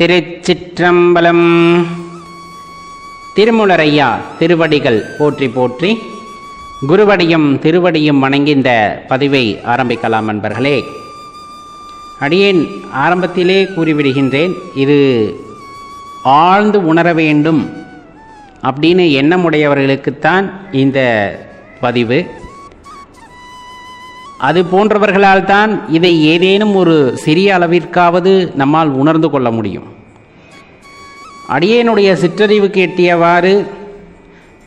திருச்சிற்றம்பலம். திருமுலரையா திருவடிகள் போற்றி போற்றி குருவடியும் திருவடியும் வணங்கி இந்த பதிவை ஆரம்பிக்கலாம் நண்பர்களே. அடியேன் ஆரம்பத்திலே கூறிவிடுகின்றேன் இது ஆழ்ந்து உணர வேண்டும் அப்படின்னு எண்ணமுடையவர்களுக்குத்தான் இந்த பதிவு. அது போன்றவர்களால் தான் இதை ஏதேனும் ஒரு சிறிய அளவிற்காவது நம்மால் உணர்ந்து கொள்ள முடியும். அடியேனுடைய சிற்றறிவுக்கு எட்டியவாறு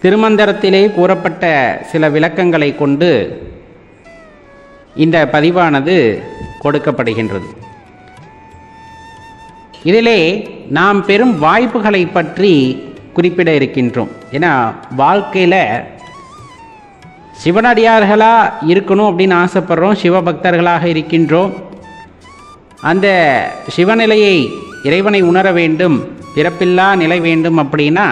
திருமந்திரத்திலே கூறப்பட்ட சில விளக்கங்களை கொண்டு இந்த பதிவானது கொடுக்கப்படுகின்றது. இதிலே நாம் பெறும் வாய்ப்புகளை பற்றி குறிப்பிட இருக்கின்றோம். ஏன்னா வாழ்க்கையில் சிவனடியார்களாக இருக்கணும் அப்படின்னு ஆசைப்படுறோம் சிவபக்தர்களாக இருக்கின்றோம். அந்த சிவநிலையை இறைவனை உணர வேண்டும் பிறப்பில்லா நிலை வேண்டும் அப்படின்னா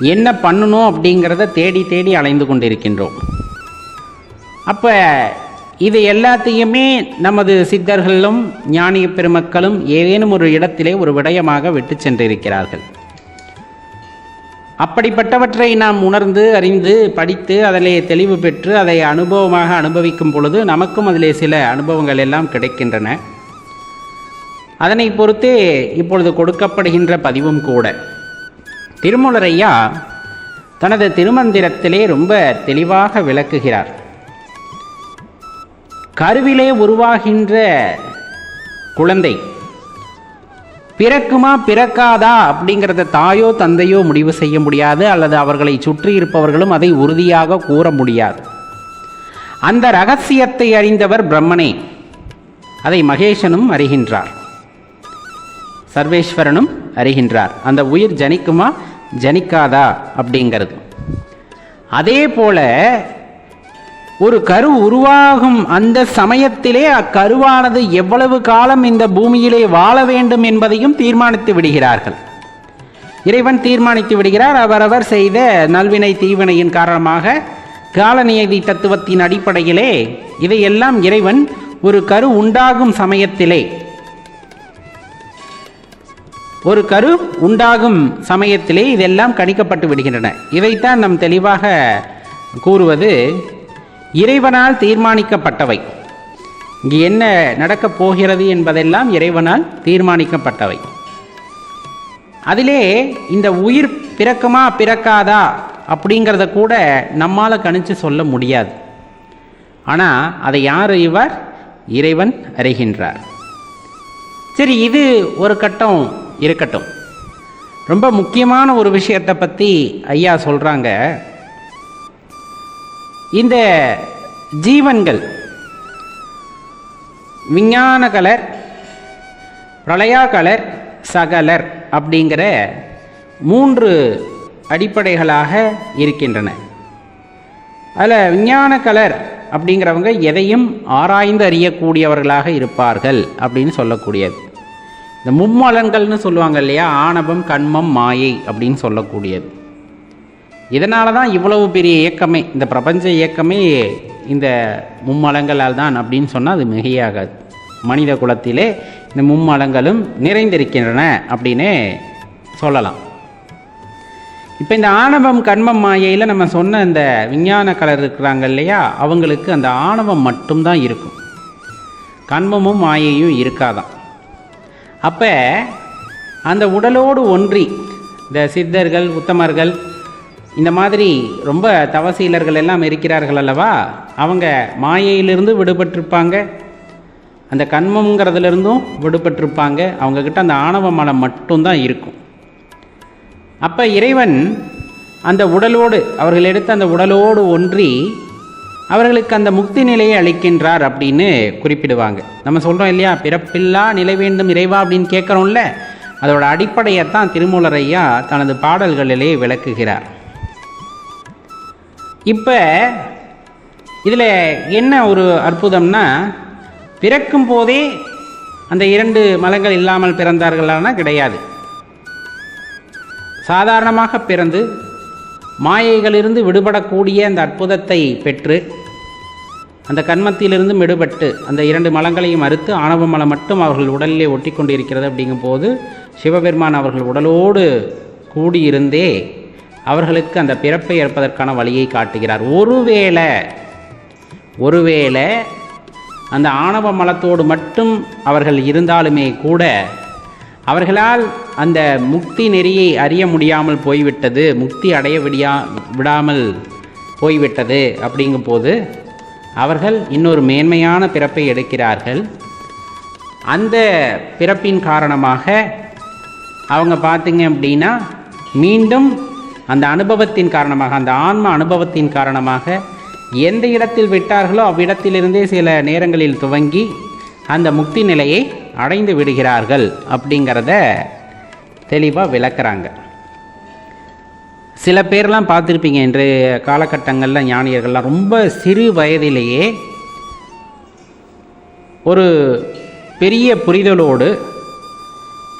என்ன பண்ணணும் அப்படிங்கிறத தேடி தேடி அலைந்து கொண்டிருக்கின்றோம். அப்போ இது எல்லாத்தையுமே நமது சித்தர்களும் ஞானிய பெருமக்களும் ஏதேனும் ஒரு இடத்திலே ஒரு விடயமாக விட்டு சென்றிருக்கிறார்கள். அப்படிப்பட்டவற்றை நாம் உணர்ந்து அறிந்து படித்து அதிலே தெளிவு பெற்று அதை அனுபவமாக அனுபவிக்கும் பொழுது நமக்கும் அதிலே சில அனுபவங்கள் எல்லாம் கிடைக்கின்றன. அதனை பொறுத்தே இப்பொழுது கொடுக்கப்படுகின்ற பதிவும் கூட. திருமூலரையா தனது திருமந்திரத்திலே ரொம்ப தெளிவாக விளக்குகிறார். கருவிலே உருவாகின்ற குழந்தை பிறக்குமா பிறக்காதா அப்படிங்கிறத தாயோ தந்தையோ முடிவு செய்ய முடியாது அல்லது அவர்களை சுற்றி இருப்பவர்களும் அதை உறுதியாக கூற முடியாது. அந்த ரகசியத்தை அறிந்தவர் பிரம்மனே. அதை மகேஷனும் அறிகின்றார். சர்வேஸ்வரனும் அறிகின்றார். அந்த உயிர் ஜனிக்குமா? ஜனிக்காதா அப்படிங்கிறது. அதே போல ஒரு கரு உருவாகும் அந்த சமயத்திலே அக்கருவானது எவ்வளவு காலம் இந்த பூமியிலே வாழ வேண்டும் என்பதையும் தீர்மானித்து விடுகிறார்கள். இறைவன் தீர்மானித்து விடுகிறார். அவரவர் செய்த நல்வினை தீவினையின் காரணமாக காலநியதி தத்துவத்தின் அடிப்படையிலே இதையெல்லாம் இறைவன் ஒரு கரு உண்டாகும் சமயத்திலே ஒரு கரு உண்டாகும் சமயத்திலே இதெல்லாம் கணிக்கப்பட்டு விடுகின்றன. இதைத்தான் நம் தெளிவாக கூறுவது இறைவனால் தீர்மானிக்கப்பட்டவை. இங்கு என்ன நடக்கப் போகிறது என்பதெல்லாம் இறைவனால் தீர்மானிக்கப்பட்டவை. அதிலே இந்த உயிர் பிறக்குமா பிறக்காதா அப்படிங்கிறத கூட நம்மால் கணிச்சு சொல்ல முடியாது. ஆனால் அதை யார் இவர்? இறைவன் அறிகின்றார். சரி இது ஒரு கட்டம் இருக்கட்டும். ரொம்ப முக்கியமான ஒரு விஷயத்தை பற்றி ஐயா சொல்கிறாங்க இந்த ஜீவன்கள் விஞ்ஞான கலர் பிரளயா கலர் சகலர் அப்படிங்கிற மூன்று அடிப்படைகளாக இருக்கின்றன. அதில் விஞ்ஞான கலர் அப்படிங்கிறவங்க எதையும் ஆராய்ந்து அறியக்கூடியவர்களாக இருப்பார்கள் அப்படின்னு சொல்லக்கூடியது. இந்த மும்மலன்கள்னு சொல்லுவாங்க இல்லையா? ஆணவம் கண்மம் மாயை அப்படின்னு சொல்லக்கூடியது. இதனால தான் இவ்வளவு பெரிய இயக்கமே இந்த பிரபஞ்ச இயக்கமே இந்த மும்மலங்களால் தான் அப்படின்னு சொன்னால் அது மிகையாகாது. மனித குலத்திலே இந்த மும்மலங்களும் நிறைந்திருக்கின்றன அப்படின்னு சொல்லலாம். இப்போ இந்த ஆணவம் கண்மம் மாயையில் நம்ம சொன்ன இந்த விஞ்ஞான கலர் இருக்கிறாங்க இல்லையா அவங்களுக்கு அந்த ஆணவம் மட்டும்தான் இருக்கும். கண்மமும் மாயையும் இருக்காதான். அப்போ அந்த உடலோடு ஒன்றி இந்த சித்தர்கள் உத்தமர்கள் இந்த மாதிரி ரொம்ப தவசீலர்கள் எல்லாம் இருக்கிறார்கள் அல்லவா? அவங்க மாயையிலிருந்து விடுபட்டிருப்பாங்க. அந்த கண்மங்கிறதுலேருந்தும் விடுபட்டிருப்பாங்க. அவங்கக்கிட்ட அந்த ஆணவ மலம் மட்டும்தான் இருக்கும். அப்போ இறைவன் அந்த உடலோடு அவர்கள் எடுத்த அந்த உடலோடு ஒன்றி அவர்களுக்கு அந்த முக்தி நிலையை அளிக்கின்றார் அப்படின்னு குறிப்பிடுவாங்க. நம்ம சொல்கிறோம் இல்லையா? பிறப்பில்லா நிலை வேண்டும் இறைவா அப்படின்னு கேட்குறோம்ல? அதோட அடிப்படையைத்தான் திருமூலரையா தனது பாடல்களிலே விளக்குகிறார். இப்போ இதில் என்ன ஒரு அற்புதம்னா பிறக்கும் போதே அந்த இரண்டு மலங்கள் இல்லாமல் பிறந்தார்களானா கிடையாது. சாதாரணமாக பிறந்து மாயைகளிலிருந்து விடுபடக்கூடிய அந்த அற்புதத்தை பெற்று அந்த கண்மத்திலிருந்து விடுபட்டு அந்த இரண்டு மலங்களையும் அறுத்து ஆணவ மலம் மட்டும் அவர்கள் உடலிலே ஒட்டி கொண்டிருக்கிறது அப்படிங்கும்போது சிவபெருமான் அவர்கள் உடலோடு கூடியிருந்தே அவர்களுக்கு அந்த பிறப்பை ஏற்பதற்கான வழியை காட்டுகிறார். ஒருவேளை ஒருவேளை அந்த ஆணவ மலத்தோடு மட்டும் அவர்கள் இருந்தாலுமே கூட அவர்களால் அந்த முக்தி நெறியை அறிய முடியாமல் போய்விட்டது முக்தி அடைய விடியா விடாமல் போய்விட்டது அப்படிங்கும்போது அவர்கள் இன்னொரு மேன்மையான பிறப்பை எடுக்கிறார்கள். அந்த பிறப்பின் காரணமாக அவங்க பார்த்தீங்க அப்படின்னா மீண்டும் அந்த அனுபவத்தின் காரணமாக அந்த ஆன்ம அனுபவத்தின் காரணமாக எந்த இடத்தில் விட்டார்களோ அவ்விடத்திலிருந்தே சில நேரங்களில் துவங்கி அந்த முக்தி நிலையை அடைந்து விடுகிறார்கள் அப்படிங்கிறத தெளிவாக விளக்குறாங்க. சில பேர்லாம் பார்த்துருப்பீங்க இன்றைய காலகட்டங்களில் ஞானியர்கள்லாம் ரொம்ப சிறு வயதிலேயே ஒரு பெரிய புரிதலோடு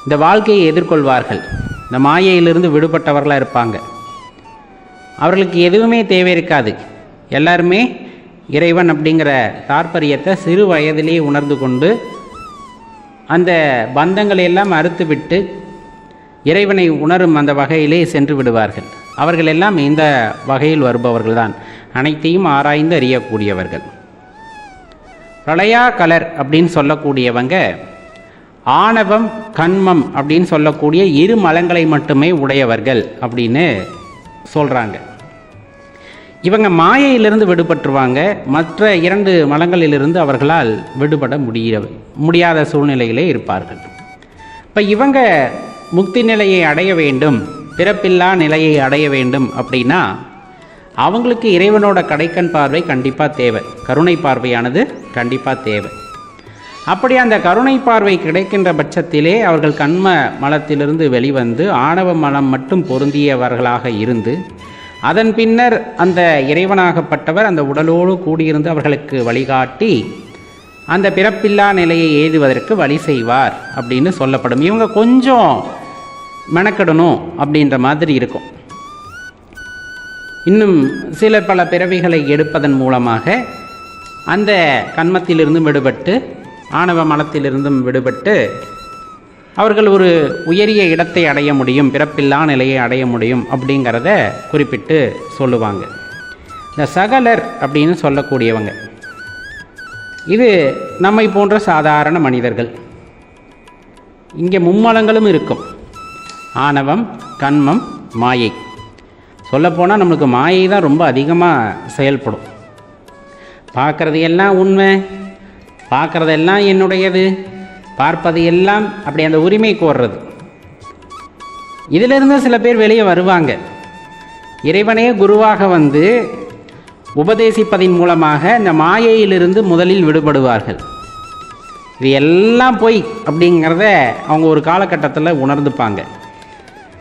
இந்த வாழ்க்கையை எதிர்கொள்வார்கள். இந்த மாயையிலிருந்து விடுபட்டவர்களாக இருப்பாங்க. அவர்களுக்கு எதுவுமே தேவை இருக்காது எல்லாருமே இறைவன் அப்படிங்கிற தாற்பரியத்தை சிறு வயதிலேயே உணர்ந்து கொண்டு அந்த பந்தங்களை எல்லாம் அறுத்துவிட்டு இறைவனை உணரும் அந்த வகையிலே சென்று விடுவார்கள். அவர்கள் எல்லாம் இந்த வகையில் வருபவர்கள்தான். அனைத்தையும் ஆராய்ந்து அறியக்கூடியவர்கள். பிரளயா கலர் அப்படின்னு சொல்லக்கூடியவங்க ஆணவம் கண்மம் அப்படின்னு சொல்லக்கூடிய இரு மலங்களை மட்டுமே உடையவர்கள் அப்படின்னு சொல்கிறாங்க இவங்க மாயையிலிருந்து விடுபட்டுருவாங்க. மற்ற இரண்டு மலங்களிலிருந்து அவர்களால் விடுபட முடிய முடியாத சூழ்நிலையிலே இருப்பார்கள். இப்போ இவங்க முக்தி நிலையை அடைய வேண்டும் பிறப்பில்லா நிலையை அடைய வேண்டும் அப்படின்னா அவங்களுக்கு இறைவனோட கடைக்கண் பார்வை கண்டிப்பாக தேவை. கருணை பார்வையானது கண்டிப்பாக தேவை. அப்படி அந்த கருணை பார்வை கிடைக்கின்ற பட்சத்திலே அவர்கள் கண்ம மலத்திலிருந்து வெளிவந்து ஆணவ மலம் மட்டும் பொருந்தியவர்களாக இருந்து அதன் பின்னர் அந்த இறைவனாகப்பட்டவர் அந்த உடலோடு கூடியிருந்து அவர்களுக்கு வழிகாட்டி அந்த பிறப்பில்லா நிலையை ஏதுவதற்கு வழி செய்வார் அப்படின்னு சொல்லப்படும். இவங்க கொஞ்சம் மெனக்கெடணும் அப்படின்ற மாதிரி இருக்கும். இன்னும் சில பல பிறவிகளை எடுப்பதன் மூலமாக அந்த கண்மத்திலிருந்து விடுபட்டு ஆணவ மலத்திலிருந்தும் விடுபட்டு அவர்கள் ஒரு உயரிய இடத்தை அடைய முடியும் பிறப்பில்லா நிலையை அடைய முடியும் அப்படிங்கிறத குறிப்பிட்டு சொல்லுவாங்க. இந்த சகலர் அப்படின்னு சொல்லக்கூடியவங்க. இது நம்மை போன்ற சாதாரண மனிதர்கள். இங்கே மும்மலங்களும் இருக்கும். ஆணவம் கண்மம் மாயை. சொல்லப்போனால் நம்மளுக்கு மாயை தான் ரொம்ப அதிகமாக செயல்படும். பார்க்குறது எல்லாம் உண்மை. பார்க்குறதெல்லாம் என்னுடையது. பார்ப்பது எல்லாம் அப்படி அந்த உரிமை கோர்றது. இதிலிருந்து சில பேர் வெளியே வருவாங்க. இறைவனே குருவாக வந்து உபதேசிப்பதின் மூலமாக இந்த மாயையிலிருந்து முதலில் விடுபடுவார்கள். இது எல்லாம் பொய் அப்படிங்கிறத அவங்க ஒரு காலகட்டத்தில் உணர்ந்துப்பாங்க.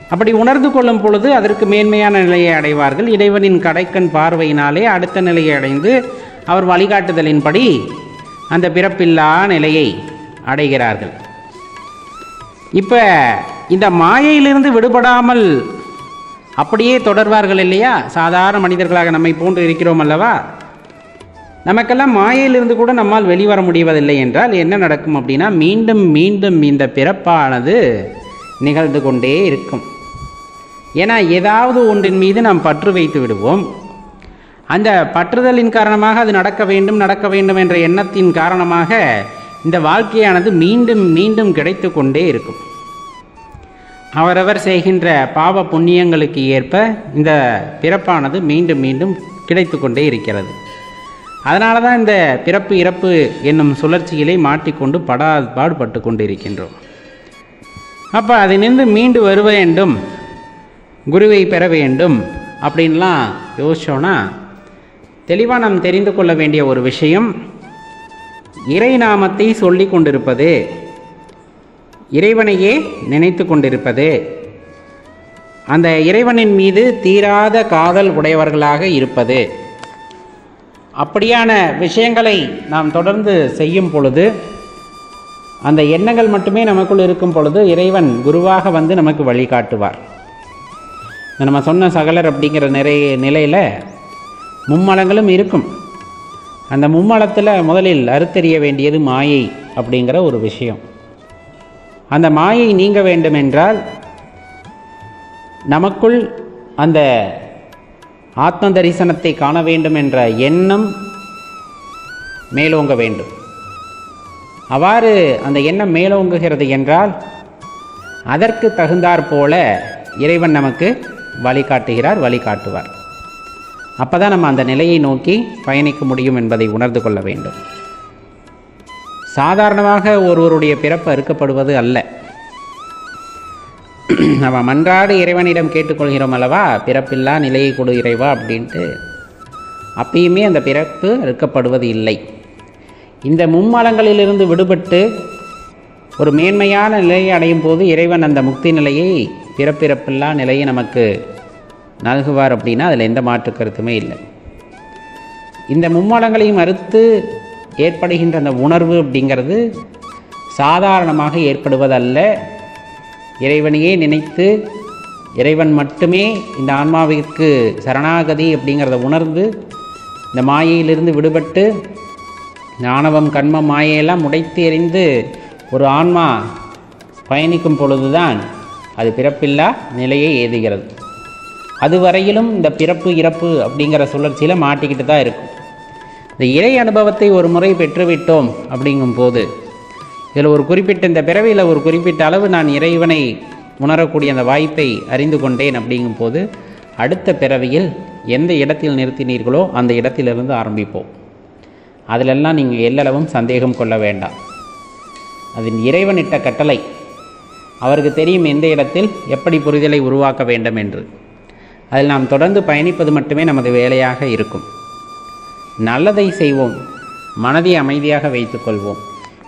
அப்படி உணர்ந்து கொள்ளும் பொழுது அதற்கு மேன்மையான நிலையை அடைவார்கள். இறைவனின் கடைக்கண் பார்வையினாலே அடுத்த நிலையை அடைந்து அவர் வழிகாட்டுதலின்படி அந்த பிறப்பில்லா நிலையை அடைகிறார்கள். இப்போ இந்த மாயையிலிருந்து விடுபடாமல் அப்படியே தொடர்வார்கள் இல்லையா? சாதாரண மனிதர்களாக நம்மை போன்று இருக்கிறோம் அல்லவா? நமக்கெல்லாம் மாயையிலிருந்து கூட நம்மால் வெளிவர முடிவதில்லை என்றால் என்ன நடக்கும் அப்படின்னா மீண்டும் மீண்டும் இந்த பிறப்பானது நிகழ்ந்து கொண்டே இருக்கும். ஏன்னா ஏதாவது ஒன்றின் மீது நாம் பற்று வைத்து விடுவோம். அந்த பற்றுதலின் காரணமாக அது நடக்க வேண்டும் நடக்க வேண்டும் என்ற எண்ணத்தின் காரணமாக இந்த வாழ்க்கையானது மீண்டும் மீண்டும் கிடைத்து கொண்டே இருக்கும். அவரவர் செய்கின்ற பாவ புண்ணியங்களுக்கு ஏற்ப இந்த பிறப்பானது மீண்டும் மீண்டும் கிடைத்து கொண்டே இருக்கிறது. அதனால தான் இந்த பிறப்பு இறப்பு என்னும் சுழற்சியிலே மாட்டிக்கொண்டு படா பாடுபட்டு கொண்டு இருக்கின்றோம் அப்போ நின்று மீண்டு வர வேண்டும் குருவை பெற வேண்டும் அப்படின்லாம் யோசிச்சோன்னா தெளிவாக நாம் தெரிந்து கொள்ள வேண்டிய ஒரு விஷயம் இறை நாமத்தை சொல்லி கொண்டிருப்பது இறைவனையே நினைத்து கொண்டிருப்பது. அந்த இறைவனின் மீது தீராத காதல் உடையவர்களாக இருப்பது. அப்படியான விஷயங்களை நாம் தொடர்ந்து செய்யும் பொழுது அந்த எண்ணங்கள் மட்டுமே நமக்குள் இருக்கும் பொழுது இறைவன் குருவாக வந்து நமக்கு வழிகாட்டுவார். நம்ம சொன்ன சகலர் அப்படிங்கிற நிறைய நிலையில் மும்மலங்களும் இருக்கும். அந்த மும்மலத்தில் முதலில் அறுத்தறிய வேண்டியது மாயை அப்படிங்கிற ஒரு விஷயம். அந்த மாயை நீங்க வேண்டுமென்றால் நமக்குள் அந்த ஆத்ம தரிசனத்தை காண வேண்டும் என்ற எண்ணம் மேலோங்க வேண்டும். அவ்வாறு அந்த எண்ணம் மேலோங்குகிறது என்றால் அதற்கு தகுந்தாற் போல இறைவன் நமக்கு வழிகாட்டுகிறார் வழிகாட்டுவார். அப்போ தான் நம்ம அந்த நிலையை நோக்கி பயணிக்க முடியும் என்பதை உணர்ந்து கொள்ள வேண்டும். சாதாரணமாக ஒருவருடைய பிறப்பு அறுக்கப்படுவது அல்ல. நம்ம மன்றாடு இறைவனிடம் கேட்டுக்கொள்கிறோம் அல்லவா? பிறப்பில்லா நிலையை கொடு இறைவா அப்படின்ட்டு. அப்பயுமே அந்த பிறப்பு அறுக்கப்படுவது இல்லை. இந்த மும்மலங்களிலிருந்து விடுபட்டு ஒரு மேன்மையான நிலையை அடையும் போது இறைவன் அந்த முக்தி நிலையை பிறப்பிறப்பில்லா நிலையை நமக்கு நல்குவார் அப்படின்னா அதில் எந்த மாற்று கருத்துமே இல்லை. இந்த மும்மலங்களையும் அறுத்து ஏற்படுகின்ற அந்த உணர்வு அப்படிங்கிறது சாதாரணமாக ஏற்படுவதல்ல. இறைவனையே நினைத்து இறைவன் மட்டுமே இந்த ஆன்மாவிற்கு சரணாகதி அப்படிங்கிறத உணர்ந்து இந்த மாயையிலிருந்து விடுபட்டு ஞானவம் கண்மம் மாயையெல்லாம் உடைத்து எறிந்து ஒரு ஆன்மா பயணிக்கும் பொழுதுதான் அது பிறப்பில்லா நிலையை ஏதுகிறது. அதுவரையிலும் இந்த பிறப்பு இறப்பு அப்படிங்கிற சுழற்சியில் மாட்டிக்கிட்டு தான் இருக்கும். இந்த இறை அனுபவத்தை ஒரு முறை பெற்றுவிட்டோம் அப்படிங்கும்போது இதில் ஒரு குறிப்பிட்ட இந்த பிறவியில் ஒரு குறிப்பிட்ட அளவு நான் இறைவனை உணரக்கூடிய அந்த வாய்ப்பை அறிந்து கொண்டேன் அப்படிங்கும்போது அடுத்த பிறவியில் எந்த இடத்தில் நிறுத்தினீர்களோ அந்த இடத்திலிருந்து ஆரம்பிப்போம். அதிலெல்லாம் நீங்கள் எல்லளவும் சந்தேகம் கொள்ள வேண்டாம். அது இறைவனிட்ட கட்டளை அவருக்கு தெரியும் எந்த இடத்தில் எப்படி புரிதலை உருவாக்க வேண்டும் என்று. அதில் நாம் தொடர்ந்து பயணிப்பது மட்டுமே நமது வேலையாக இருக்கும். நல்லதை செய்வோம். மனதை அமைதியாக வைத்துக்கொள்வோம்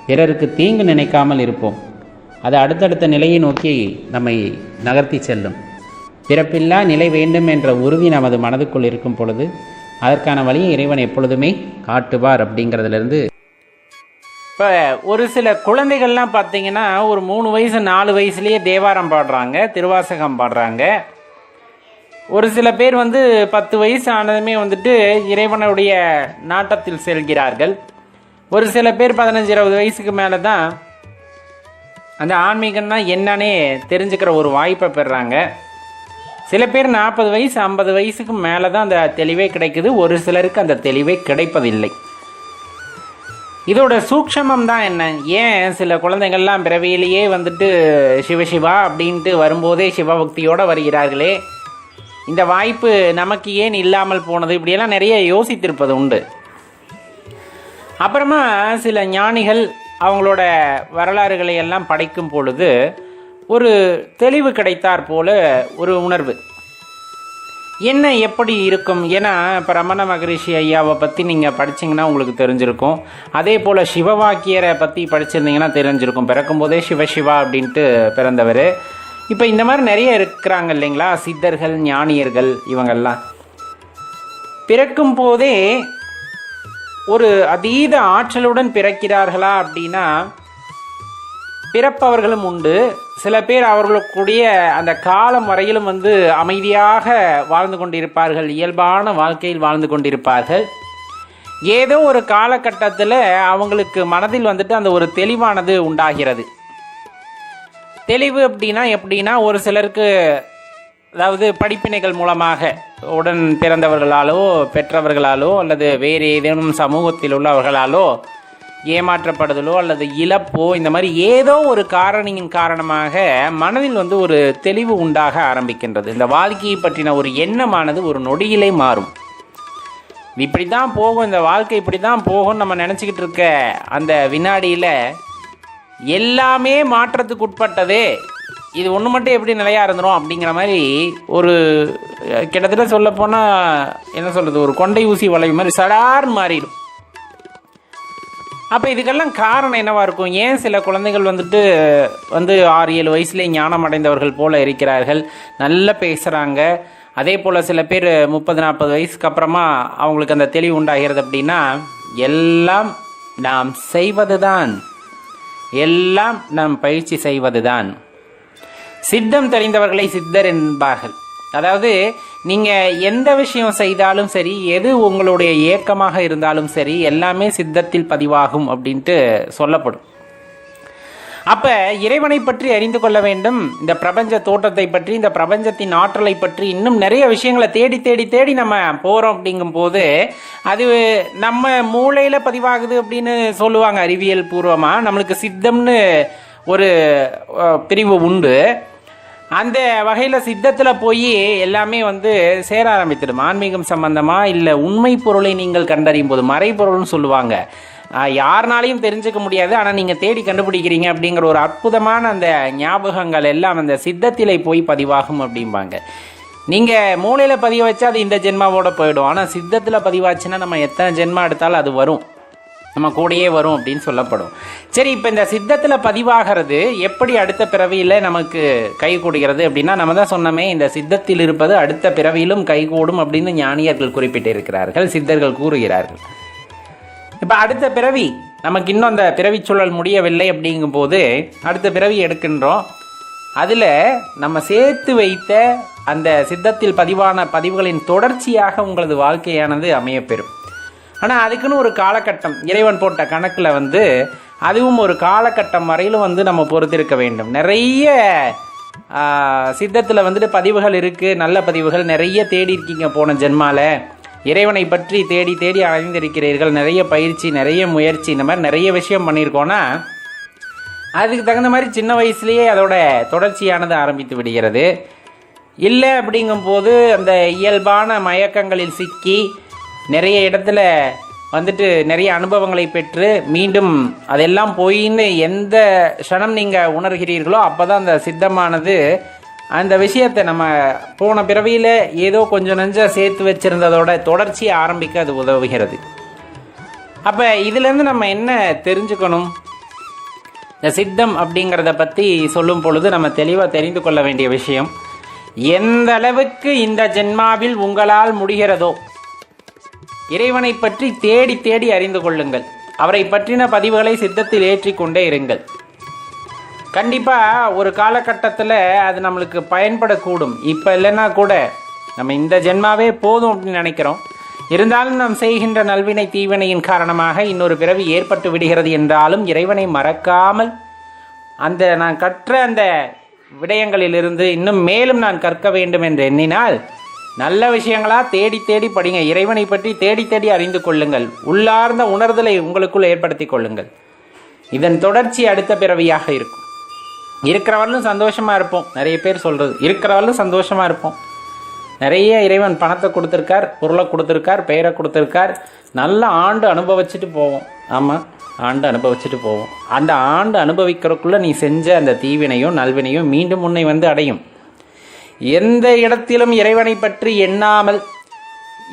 பிறருக்கு தீங்கு நினைக்காமல் இருப்போம். அது அடுத்தடுத்த நிலையை நோக்கி நம்மை நகர்த்தி செல்லும். பிறப்பில்லா நிலை வேண்டும் என்ற உறுதி நமது மனதுக்குள் இருக்கும் பொழுது அதற்கான வழியை இறைவன் எப்பொழுதுமே காட்டுவார் அப்படிங்கிறதுலேருந்து. இப்போ ஒரு சில குழந்தைகள்லாம் பார்த்தீங்கன்னா ஒரு மூணு வயசு நாலு வயசுலேயே தேவாரம் பாடுறாங்க திருவாசகம் பாடுறாங்க. ஒரு சில பேர் வந்து பத்து வயசு ஆனதுமே வந்துட்டு இறைவனுடைய நாட்டத்தில் செல்கிறார்கள். ஒரு சில பேர் பதினஞ்சு இருபது வயசுக்கு மேலே தான் அந்த ஆன்மீகம்னா என்னன்னே தெரிஞ்சுக்கிற ஒரு வாய்ப்பை பெறுறாங்க சில பேர் நாற்பது வயசு ஐம்பது வயசுக்கு மேலே தான் அந்த தெளிவே கிடைக்குது. ஒரு சிலருக்கு அந்த தெளிவே கிடைப்பதில்லை. இதோட சூக்ஷமம் தான் என்ன? ஏன் சில குழந்தைங்கள்லாம் பிறவியிலேயே வந்துட்டு சிவசிவா அப்படின்ட்டு வரும்போதே சிவபக்தியோடு வருகிறார்களே? இந்த வாய்ப்பு நமக்கு ஏன் இல்லாமல் போனது? இப்படியெல்லாம் நிறைய யோசித்திருப்பது உண்டு. அப்புறமா சில ஞானிகள் அவங்களோட வரலாறுகளை எல்லாம் படைக்கும் பொழுது ஒரு தெளிவு கிடைத்தாற் போல ஒரு உணர்வு. என்ன எப்படி இருக்கும்? ஏன்னா இப்போ ரமண மகரிஷி ஐயாவை பற்றி நீங்கள் படிச்சீங்கன்னா உங்களுக்கு தெரிஞ்சிருக்கும். அதே போல் சிவவாக்கியரை பற்றி படிச்சிருந்தீங்கன்னா தெரிஞ்சிருக்கும். பிறக்கும் போதே சிவசிவா அப்படின்ட்டு பிறந்தவர். இப்போ இந்த மாதிரி நிறைய இருக்கிறாங்க இல்லைங்களா? சித்தர்கள் ஞானியர்கள் இவங்கெல்லாம். பிறக்கும் போதே ஒரு அதீத ஆற்றலுடன் பிறக்கிறார்களா அப்படின்னா பிறப்பவர்களும் உண்டு. சில பேர் அவர்களுக்குடைய அந்த காலம் வரையிலும் வந்து அமைதியாக வாழ்ந்து கொண்டிருப்பார்கள். இயல்பான வாழ்க்கையில் வாழ்ந்து கொண்டிருப்பார்கள். ஏதோ ஒரு காலகட்டத்தில் அவங்களுக்கு மனதில் வந்துட்டு அந்த ஒரு தெளிவானது உண்டாகிறது. தெளிவு அப்படின்னா எப்படின்னா ஒரு சிலருக்கு அதாவது படிப்பினைகள் மூலமாக உடன் பிறந்தவர்களாலோ பெற்றவர்களாலோ அல்லது வேறு ஏதேனும் சமூகத்தில் உள்ளவர்களாலோ ஏமாற்றப்படுதலோ அல்லது இழப்போ இந்த மாதிரி ஏதோ ஒரு காரணியின் காரணமாக மனதில் வந்து ஒரு தெளிவு உண்டாக ஆரம்பிக்கின்றது. இந்த வாழ்க்கையை பற்றின ஒரு எண்ணமானது ஒரு நொடியிலே மாறும். இப்படி தான் போகும் இந்த வாழ்க்கை இப்படி தான் போகும்னு நம்ம நினச்சிக்கிட்டு இருக்க அந்த வினாடியில் எல்லாமே மாற்றத்துக்கு உட்பட்டது. இது ஒன்று மட்டும் எப்படி நிலையாக இருந்துரும் அப்படிங்கிற மாதிரி ஒரு கிட்டத்தட்ட சொல்ல போனால் என்ன சொல்கிறது ஒரு கொண்டை ஊசி வளைவு மாதிரி சடார்னு மாறிடும். அப்போ இதுக்கெல்லாம் காரணம் என்னவாக இருக்கும்? ஏன் சில குழந்தைகள் வந்துட்டு வந்து ஆறு ஏழு வயசுலேயே ஞானம் அடைந்தவர்கள் போல இருக்கிறார்கள் நல்லா பேசுகிறாங்க அதே போல் சில பேர் முப்பது நாற்பது வயசுக்கு அப்புறமா அவங்களுக்கு அந்த தெளிவு உண்டாகிறது அப்படின்னா எல்லாம் நாம் செய்வது தான் எல்லாம் நாம் பயிற்சி செய்வதுதான். சித்தம் தெரிந்தவர்களை சித்தர் என்பார்கள். அதாவது நீங்கள் எந்த விஷயம் செய்தாலும் சரி எது உங்களுடைய ஏக்கமாக இருந்தாலும் சரி எல்லாமே சித்தத்தில் பதிவாகும் அப்படின்ட்டு சொல்லப்படும். அப்ப இறைவனை பற்றி அறிந்து கொள்ள வேண்டும். இந்த பிரபஞ்ச தோற்றத்தை பற்றி இந்த பிரபஞ்சத்தின் ஆற்றலை பற்றி இன்னும் நிறைய விஷயங்களை தேடி தேடி தேடி நம்ம போறோம் அப்படிங்கும் போது அது நம்ம மூளையில பதிவாகுது அப்படின்னு சொல்லுவாங்க அறிவியல் பூர்வமா. நம்மளுக்கு சித்தம்னு ஒரு பிரிவு உண்டு. அந்த வகையில் சித்தத்தில் போய் எல்லாமே வந்து சேர ஆரம்பித்திடும் ஆன்மீகம் சம்பந்தமாக இல்லை உண்மை பொருளை நீங்கள் கண்டறியும் போது மறைபொருள்னு சொல்லுவாங்க. யாருனாலையும் தெரிஞ்சுக்க முடியாது. ஆனால் நீங்கள் தேடி கண்டுபிடிக்கிறீங்க அப்படிங்கிற ஒரு அற்புதமான அந்த ஞாபகங்கள் எல்லாம் அந்த சித்தத்திலே போய் பதிவாகும் அப்படிம்பாங்க. நீங்கள் மூளையில் பதிய வச்சா அது இந்த ஜென்மாவோட போயிடும். ஆனால் சித்தத்தில் பதிவாச்சுன்னா நம்ம எத்தனை ஜென்மா எடுத்தாலும் அது வரும். நம்ம கூடயே வரும் அப்படின்னு சொல்லப்படும். சரி இப்போ இந்த சித்தத்தில் பதிவாகிறது எப்படி அடுத்த பிறவியில் நமக்கு கை கூடுகிறது அப்படின்னா நம்ம தான் சொன்னோமே இந்த சித்தத்தில் இருப்பது அடுத்த பிறவியிலும் கைகூடும் அப்படின்னு ஞானியர்கள் குறிப்பிட்டிருக்கிறார்கள் சித்தர்கள் கூறுகிறார்கள். இப்போ அடுத்த பிறவி நமக்கு இன்னும் அந்த பிறவி சூழல் முடியவில்லை அப்படிங்கும்போது அடுத்த பிறவி எடுக்கின்றோம். அதில் நம்ம சேர்த்து வைத்த அந்த சித்தத்தில் பதிவான பதிவுகளின் தொடர்ச்சியாக உங்களது வாழ்க்கையானது அமையப்பெறும். ஆனால் அதுக்குன்னு ஒரு காலகட்டம் இறைவன் போட்ட கணக்கில் வந்து அதுவும் ஒரு காலகட்டம் வரையிலும் வந்து நம்ம பொறுத்திருக்க வேண்டும். நிறைய சித்தத்தில் வந்துட்டு பதிவுகள் இருக்குது நல்ல பதிவுகள் நிறைய தேடி இருக்கீங்க போன ஜென்மாவில் இறைவனை பற்றி தேடி தேடி அறிந்திருக்கிறீர்கள். நிறைய பயிற்சி நிறைய முயற்சி இந்த மாதிரி நிறைய விஷயம் பண்ணியிருக்கோன்னா அதுக்கு தகுந்த மாதிரி சின்ன வயசுலேயே அதோட தொடர்ச்சியானது ஆரம்பித்து விடுகிறது. இல்லை அப்படிங்கும்போது அந்த இயல்பான மயக்கங்களில் சிக்கி நிறைய இடத்துல வந்துட்டு நிறைய அனுபவங்களை பெற்று மீண்டும் அதெல்லாம் போயின்னு எந்த க்ஷணம் நீங்கள் உணர்கிறீர்களோ அப்போ தான் அந்த சித்தமானது அந்த விஷயத்தை நம்ம போன பிறவியில் ஏதோ கொஞ்சம் நஞ்ச சேர்த்து வச்சிருந்ததோட தொடர்ச்சியை ஆரம்பிக்க அது உதவுகிறது. அப்போ இதுலேருந்து நம்ம என்ன தெரிஞ்சுக்கணும்? இந்த சித்தம் அப்படிங்கிறத பற்றி சொல்லும் பொழுது நம்ம தெளிவாக தெரிந்து கொள்ள வேண்டிய விஷயம் எந்த அளவுக்கு இந்த ஜென்மாவில் உங்களால் முடிகிறதோ இறைவனை பற்றி தேடி தேடி அறிந்து கொள்ளுங்கள். அவரை பற்றின பதிவுகளை சித்தத்தில் ஏற்றிக்கொண்டே இருங்கள். கண்டிப்பாக ஒரு காலகட்டத்தில் அது நம்மளுக்கு பயன்படக்கூடும். இப்போ இல்லைன்னா கூட நம்ம இந்த ஜென்மாவே போதும் அப்படின்னு நினைக்கிறோம். இருந்தாலும் நாம் செய்கின்ற நல்வினை தீவினையின் காரணமாக இன்னொரு பிறவி ஏற்பட்டு விடுகிறது என்றாலும் இறைவனை மறக்காமல் அந்த நான் கற்ற அந்த விடயங்களிலிருந்து இன்னும் மேலும் நான் கற்க வேண்டும் என்று எண்ணினால் நல்ல விஷயங்களாக தேடி தேடி படிங்க. இறைவனை பற்றி தேடி தேடி அறிந்து கொள்ளுங்கள். உள்ளார்ந்த உணர்தலை உங்களுக்குள் ஏற்படுத்தி கொள்ளுங்கள். இதன் தொடர்ச்சி அடுத்த பிறவியாக இருக்கும். இருக்கிறவர்களும் சந்தோஷமாக இருப்போம். நிறைய பேர் சொல்கிறது இருக்கிறவர்களும் சந்தோஷமாக இருப்போம். நிறைய இறைவன் பணத்தை கொடுத்துருக்கார் பொருளை கொடுத்துருக்கார் பெயரை கொடுத்துருக்கார். நல்ல ஆண்டு அனுபவிச்சுட்டு போவோம். ஆமாம் ஆண்டு அனுபவிச்சுட்டு போவோம். அந்த ஆண்டு அனுபவிக்கிறதுக்குள்ளே நீ செஞ்ச அந்த தீவினையும் நல்வினையும் மீண்டும் உன்னை வந்து அடையும். எந்த இடத்திலும் இறைவனை பற்றி எண்ணாமல்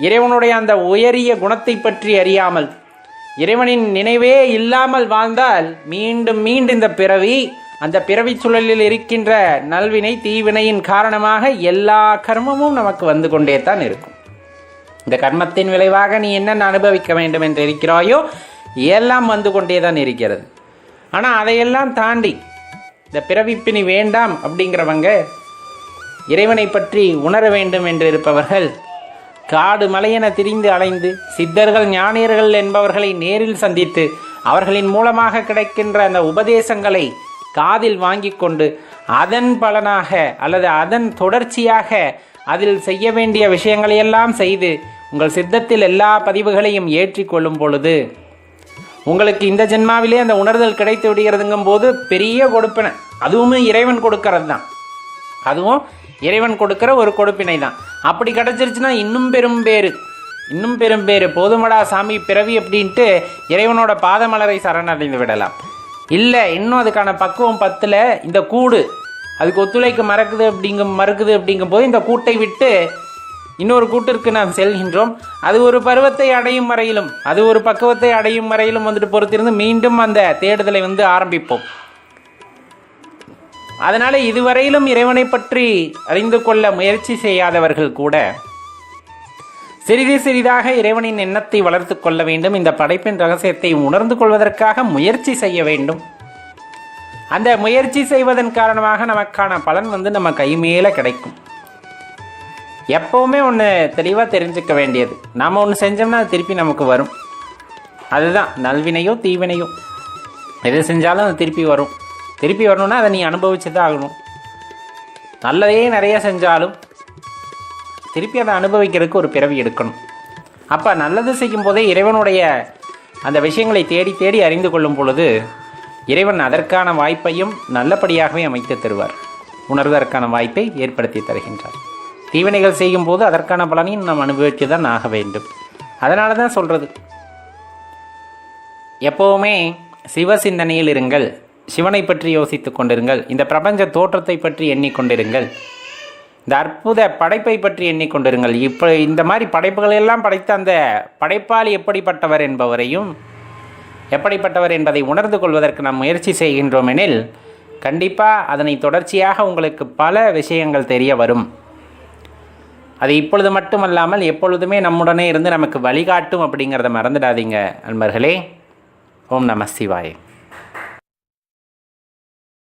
இறைவனுடைய அந்த உயரிய குணத்தை பற்றி அறியாமல் இறைவனின் நினைவே இல்லாமல் வாழ்ந்தால் மீண்டும் மீண்டும் இந்த பிறவி அந்த பிறவி சுழலில் இருக்கின்ற நல்வினை தீவினையின் காரணமாக எல்லா கர்மமும் நமக்கு வந்து கொண்டே தான் இருக்கும். இந்த கர்மத்தின் விளைவாக நீ என்னென்ன அனுபவிக்க வேண்டும் என்று இருக்கிறாயோ எல்லாம் வந்து கொண்டே தான் இருக்கிறது. ஆனால் அதையெல்லாம் தாண்டி இந்த பிறவிப்பினி வேண்டாம் அப்படிங்கிறவங்க இறைவனை பற்றி உணர வேண்டும் என்று இருப்பவர்கள் காடு மலையென திரிந்து அலைந்து சித்தர்கள் ஞானியர்கள் என்பவர்களை நேரில் சந்தித்து அவர்களின் மூலமாக கிடைக்கின்ற அந்த உபதேசங்களை காதில் வாங்கி கொண்டு அதன் பலனாக அல்லது அதன் தொடர்ச்சியாக அதில் செய்ய வேண்டிய விஷயங்களையெல்லாம் செய்து உங்கள் சித்தத்தில் எல்லா பதிவுகளையும் ஏற்றிக்கொள்ளும் பொழுது உங்களுக்கு இந்த ஜென்மாவிலே அந்த உணர்தல் கிடைத்து விடுகிறதுங்கும் போது பெரிய கொடுப்பினை அதுவுமே இறைவன் கொடுக்கறது தான் அதுவும் இறைவன் கொடுக்கிற ஒரு கொடுப்பினை தான் அப்படி கிடச்சிருச்சுன்னா இன்னும் பெரும் பேரு இன்னும் பெரும் பேரு. போதுமடா சாமி பிறவி அப்படின்ட்டு இறைவனோட பாதமலரை சரணடைந்து விடலாம். இல்லை இன்னும் அதுக்கான பக்குவம் பத்தில். இந்த கூடு அதுக்கு ஒத்துழைக்க மறக்குது அப்படிங்கும் மறுக்குது அப்படிங்கும் போது இந்த கூட்டை விட்டு இன்னொரு கூட்டிற்கு நாம் செல்கின்றோம். அது ஒரு பருவத்தை அடையும் வரையிலும் அது ஒரு பக்குவத்தை அடையும் வரையிலும் வந்துட்டு பொறுத்திருந்து மீண்டும் அந்த தேடுதலை வந்து ஆரம்பிப்போம். அதனால் இதுவரையிலும் இறைவனை பற்றி அறிந்து கொள்ள முயற்சி செய்யாதவர்கள் கூட சிறிது சிறிதாக இறைவனின் எண்ணத்தை வளர்த்து கொள்ள வேண்டும். இந்த படைப்பின் ரகசியத்தை உணர்ந்து கொள்வதற்காக முயற்சி செய்ய வேண்டும். அந்த முயற்சி செய்வதன் காரணமாக நமக்கான பலன் வந்து நம்ம கைமேல கிடைக்கும். எப்போவுமே ஒன்று தெளிவாக தெரிஞ்சுக்க வேண்டியது. நாம் ஒன்று செஞ்சோம்னா அது திருப்பி நமக்கு வரும். அதுதான் நல்வினையோ தீவினையோ. எது செஞ்சாலும் அது திருப்பி வரும். திருப்பி வரணும்னா அதை நீ அனுபவிச்சு தான் ஆகணும். நல்லதே நிறைய செஞ்சாலும் திருப்பி அதை அனுபவிக்கிறதுக்கு ஒரு பிறவி எடுக்கணும். அப்போ நல்லது செய்யும் போதே இறைவனுடைய அந்த விஷயங்களை தேடி தேடி அறிந்து கொள்ளும் பொழுது இறைவன் அதற்கான வாய்ப்பையும் நல்லபடியாகவே அமைத்து தருவார். உணர்வதற்கான வாய்ப்பை ஏற்படுத்தி தருகின்றார். தீவினைகள் செய்யும் போது அதற்கான பலனையும் நாம் அனுபவித்து தான் ஆக வேண்டும். அதனால தான் சொல்கிறது எப்போவுமே சிவ சிந்தனையில் இருங்கள். சிவனை பற்றி யோசித்துக் கொண்டிருங்கள். இந்த பிரபஞ்ச தோற்றத்தை பற்றி எண்ணிக்கொண்டிருங்கள் இந்த அற்புத படைப்பை பற்றி எண்ணிக்கொண்டிருங்கள். இப்போ இந்த மாதிரி படைப்புகள் எல்லாம் படைத்த அந்த படைப்பாளி எப்படிப்பட்டவர் என்பவரையும் எப்படிப்பட்டவர் என்பதை உணர்ந்து கொள்வதற்கு நாம் முயற்சி செய்கின்றோம் எனில் கண்டிப்பாக அதனை தொடர்ச்சியாக உங்களுக்கு பல விஷயங்கள் தெரிய வரும். அது இப்பொழுது மட்டுமல்லாமல் எப்பொழுதுமே நம்முடனே இருந்து நமக்கு வழிகாட்டும் அப்படிங்கிறத மறந்துடாதீங்க நண்பர்களே ஓம் நம சிவாய்.